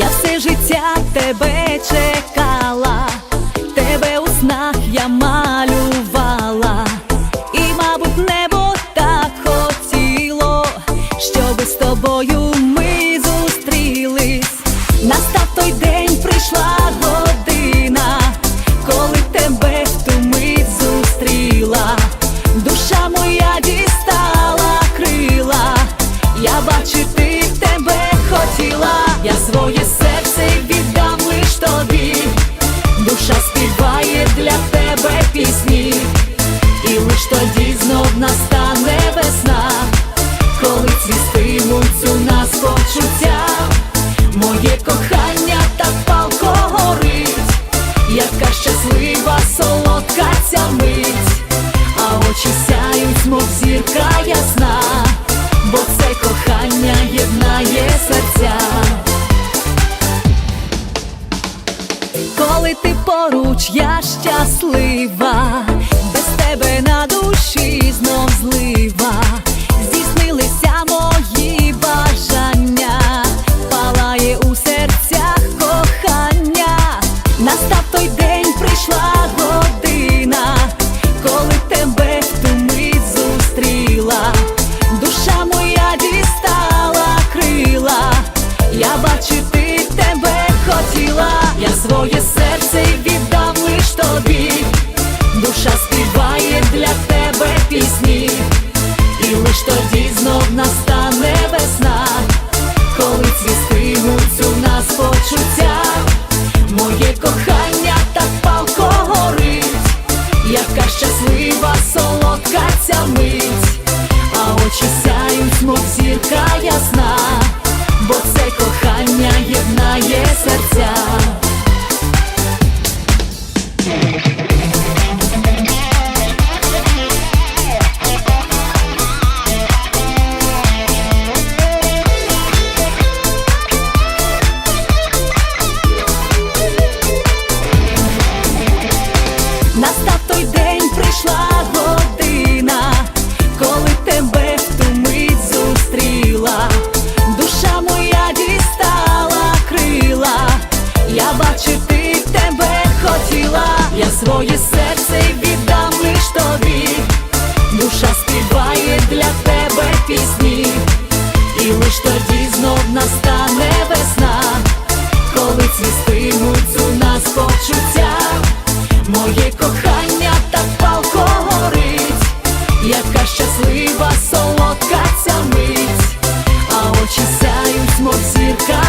Я все життя тебе чекала, тебе у снах я малювала, і, мабуть, небо так хотіло, щоби з тобою ми зустрілись. Настав той день, прийшла душа співає для тебе пісні, і лиш тоді знов настане весна, коли цвістимуть у нас почуття, моє кохання так палко горить, яка щаслива солодка ця мить, а очі сяють, мов зірка ясна, бо це кохання єднає серця. Коли ти поруч, я щаслива, без тебе на душі знов злива, здійснилися мої бажання, палає у серцях кохання, настав той день, прийшла година, коли тебе в ту мить зустріла, душа моя дістала крила, я бачити тебе хотіла, я своє лиш тоді знов настане весна, коли цвістимуть у нас почуття, моє кохання так палко горить, яка щаслива солодка ця мить, а очі сяють, мов зірка ясна, своє серце віддам лиш тобі, душа співає для тебе пісні, і лиш тоді знов настане весна, коли цвістимуть у нас почуття. Моє кохання так палко горить, яка щаслива солодка ця мить, а очі сяють, мов зірка